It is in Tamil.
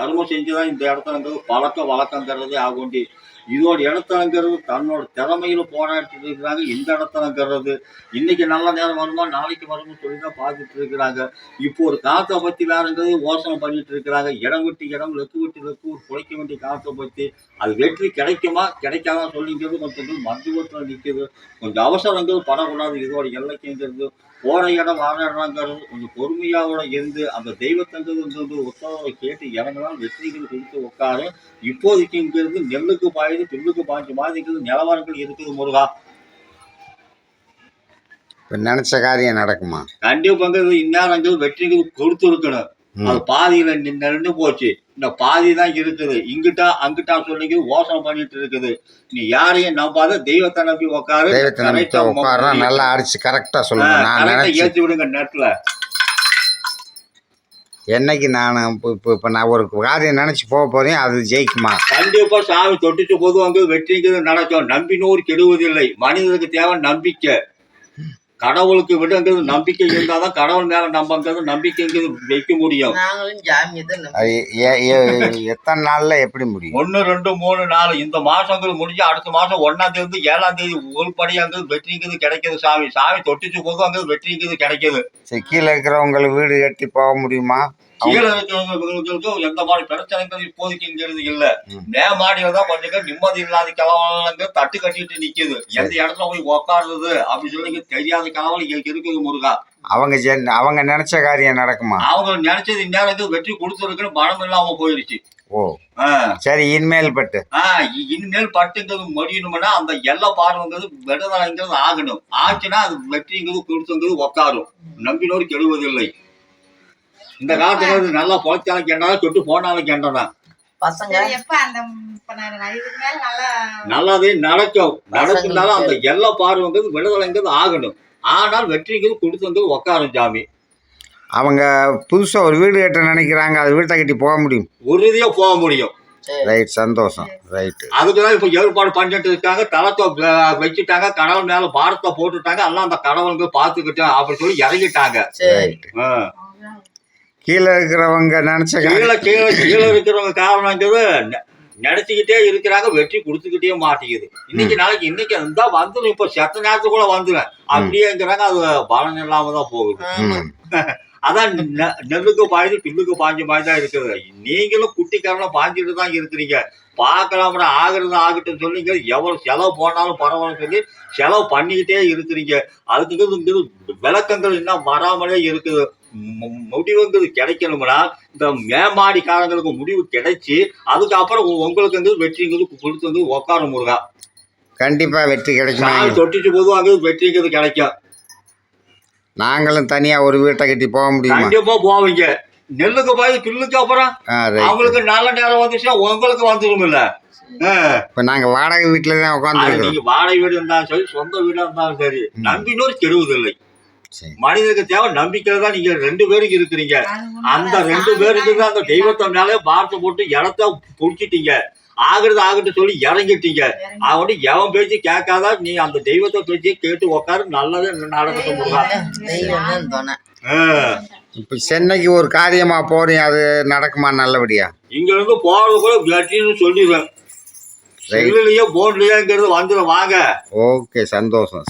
ಧರ್ಮ ಸಿಂಚಿದ ಹಿಂದೆ ಆಡ್ತಾನಂದ್ರೆ ಫಲಕ್ಕೆ ಒಳಕಂದಿರೋದು ಆಗುಂಡಿ இதோட இடத்தலங்கிறது தன்னோட திறமையில போராடிட்டு இருக்கிறாங்க. இந்த இடத்தலங்கிறது இன்னைக்கு நல்ல நேரம் வருமா நாளைக்கு வருமா சொல்லி தான் பார்த்துட்டு இருக்கிறாங்க. இப்போ ஒரு காற்றை பற்றி வேறுங்கிறது யோசனை பண்ணிட்டு இருக்கிறாங்க. இடம் விட்டு இடம் லெக்கு விட்டு லெக்கு குறைக்க வேண்டிய காற்றை பற்றி அது வெற்றி கிடைக்குமா கிடைக்காதா சொல்லிங்கிறது கொஞ்சம் மருத்துவத்தில் நிற்கிது கொஞ்சம் அவசரங்கிறது படக்கூடாது. இதோட எல்லைக்குங்கிறது போற இடம் வர இடங்கிறது கொஞ்சம் பொறுமையாவோட இருந்து அந்த தெய்வத்தங்கிறது வந்து உத்தரவை கேட்டு இறங்கலாம் வெற்றிகள் கொடுத்து உட்காரு. இப்போதைக்கு இங்கிருந்து நெல்லுக்கு பாயுது பில்லுக்கு பாய்ஞ்ச மாதிரி இருக்குது நிலவரங்கள் இருக்குது முருகா. இப்போ நினச்ச காரியம் நடக்குமா? கண்டிப்பாங்கிறது இந்நேரங்கள் வெற்றிகள் கொடுத்து இருக்கணும். அது பாதியில நின்று போச்சு. இந்த பாதி தான் இருக்குது. இங்கிட்டா அங்கிட்டா சொல்லிக்கு யோசனை பண்ணிட்டு இருக்குது. நீ யாரையும் நம்பாத தெய்வத்தை நம்பி உட்காரு தெய்வத்தை நம்பிக்கை உட்காரா நல்லா அடிச்சு சொல்லுங்க. கரெக்டா நினச்சி ஏற்றி விடுங்க நெட்ல என்னைக்கு நான் இப்போ இப்போ இப்போ நான் ஒரு காரியம் நினச்சி போக போகிறேன் அது ஜெயிக்குமா? கண்டிப்பாக சாமி தொட்டுட்டு போதும் அங்கே வெற்றிங்கிறது நடக்கும். நம்பினோர் கெடுவதில்லை. மனிதனுக்கு தேவை நம்பிக்கை. கடவுளுக்கு விடங்கிறது நம்பிக்கை இருந்தாதான் கடவுள் மேல நம்பங்கிறது நம்பிக்கைங்கிறது வைக்க முடியும். நாங்களும் ஜாமியை தான் நம்பி அது எ- எ- எத்தனை நாளில் எப்படி முடியும்? ஒன்னு ரெண்டு மூணு நாலு இந்த மாசங்கிறது முடிஞ்சு அடுத்த மாசம் ஒன்னாம் தேதி ஏழாம் தேதி உள்படியாங்கிறது வெற்றிங்கிறது கிடைக்குது சாமி. சாமி தொட்டுச்சு போது அங்கிறது வெற்றிங்கிறது கிடைக்குது. சரி கீழே இருக்கிறவங்களை வீடு கட்டி போக முடியுமா? கீழே இருக்கிறவங்களுக்கு எந்த மாதிரி பிரச்சனைகள் இப்போதைக்கு இங்கிறது இல்ல. ம். மாடியில தான் கொஞ்சம் பேர் நிம்மதி இல்லாத கிழவங்க தட்டு கட்டிட்டு நிக்குது. எந்த இடத்துல போய் உக்காடுறது அப்படி சொல்லி தெரியாத கிழவன் இங்க இருக்குது முருகா. அவங்க அவங்க நினச்ச காரியம் நடக்குமா? அவங்க நினைச்சது இந்நேரம் வெற்றி கொடுத்துருக்குன்னு பணம் இல்லாம போயிருச்சு. ஓ. சரி இனிமேல் பட்டு. இனிமேல் பட்டுங்கிறது முடியணும்னா அந்த எல்லை பார்வைங்கிறது விடுதலைங்கிறது ஆகணும். ஆச்சுன்னா அது வெற்றிங்கிறது கொடுத்துங்கிறது உக்காரும். நம்பினோர் கெடுவதில்லை. இந்த காலத்துல நல்லா பொழைச்சாலும் கேட்டாலும் சொட்டு போனாலும் கேட்டதான் பசங்க. சரி, எப்ப அந்த இப்ப நான் நான் இதுக்கு மேல நல்லா நல்லதே நடக்கும். நடக்குனாலும் அந்த எல்லை பார்வைங்கிறது விடுதலைங்கிறது ஆகணும். ஆனால் வெற்றிங்கிறது கொடுத்துங்கிறது உக்காரும் சாமி. அவங்க புதுசாக ஒரு வீடு கட்ட நினைக்கிறாங்க. அது வீட்டை கட்டி போக முடியும். உறுதியா போக முடியும். ரைட் சந்தோஷம். ரைட்டு. அதுக்குதான் இப்ப ஏற்பாடு பண்ணிட்டு இருக்காங்க. தளத்தை வச்சுட்டாங்க. கடவுள் மேல பாரத்தை போட்டுட்டாங்க. எல்லாம் அந்த கடவுளுக்கு பாத்துக்கிட்டு அப்படி சொல்லி இறங்கிட்டாங்க. கீழே இருக்கிறவங்க நினச்ச கீழே கீழே கீழே இருக்கிறவங்க காரணங்கிறது நெ- நினைச்சுக்கிட்டே இருக்கிறாங்க வெற்றி கொடுத்துக்கிட்டே மாட்டேங்குது இன்னைக்கு நாளைக்கு இன்னைக்கு இருந்தா வந்துடும் இப்ப செத்த நேரத்துக்குள்ள வந்துடும் அப்படியேங்கிறாங்க அது பலன் இல்லாம தான் போகுது. அதான் நெல்லுக்கு பாய்ஞ்சு பில்லுக்கு பாய்ஞ்ச மாதிரி தான் இருக்குது. நீங்களும் குட்டிக்காரனா பாஞ்சிட்டு தான் இருக்கிறீங்க. பார்க்கலாம்னா ஆகுறது ஆகட்டும் சொன்னீங்க எவ்வளவு செலவு போனாலும் பரவாயில்ல சொல்லி செலவு பண்ணிக்கிட்டே இருக்கிறீங்க. அதுக்கு விளக்கங்கள் இன்னும் வராமலே இருக்குது. முடிவுங்கிறது கிடைக்கணும்னா இந்த மேமாடி காரங்களுக்கு முடிவு கிடைச்சி அதுக்கப்புறம் உங்களுக்கு வந்து வெற்றிங்கிறது கொடுத்து வந்து உட்கார முருகா. கண்டிப்பாக வெற்றி கிடைக்குமா. தொட்டிச்சு போதும் அங்கே வெற்றிங்கிறது கிடைக்கும். நாங்களும் தனியாக ஒரு வீட்டை கட்டி போக முடியுமா? கண்டிப்பா போவீங்க. நெல்லுக்கு பாய் பில்லுக்கு அப்புறம் அவங்களுக்கு நல்ல நேரம் வந்துச்சுன்னா உங்களுக்கு வந்துடும் இல்ல இப்போ நாங்கள் வாடகை வீட்டில் தான் அது உட்காந்துருக்கோம் நீங்க வாடகை வீடு இருந்தாலும் சரி சொந்த வீடா இருந்தாலும் சரி. நம்பினோர் கெடுவதில்லை மனிதனுக்கு தேவை நம்பிக்கை தான் நீங்க ரெண்டு பேருக்கு இருக்கிறீங்க. அந்த ரெண்டு பேருக்கு தான் அந்த தெய்வத்தை மேலே பார்த்து போட்டு இடத்த புடிச்சிட்டீங்க ஆகுறது ஆகட்டும் சொல்லி இறங்கிட்டீங்க. அவன் எவன் பேச்சு கேட்காத? நீ அந்த தெய்வத்தை பேச்சு கேட்டு உட்காரு நல்லதே நடக்கட்டும் ஆ. இப்போ சென்னைக்கு ஒரு காரியமாக போகிறேன் அது நடக்குமா நல்லபடியா? இங்க இருந்து போறது கூட வெற்றின்னு சொல்லிடுவேன். செல்லுலயோ போன்லயோங்கிறது வந்துடும் வாங்க. ஓகே சந்தோஷம்.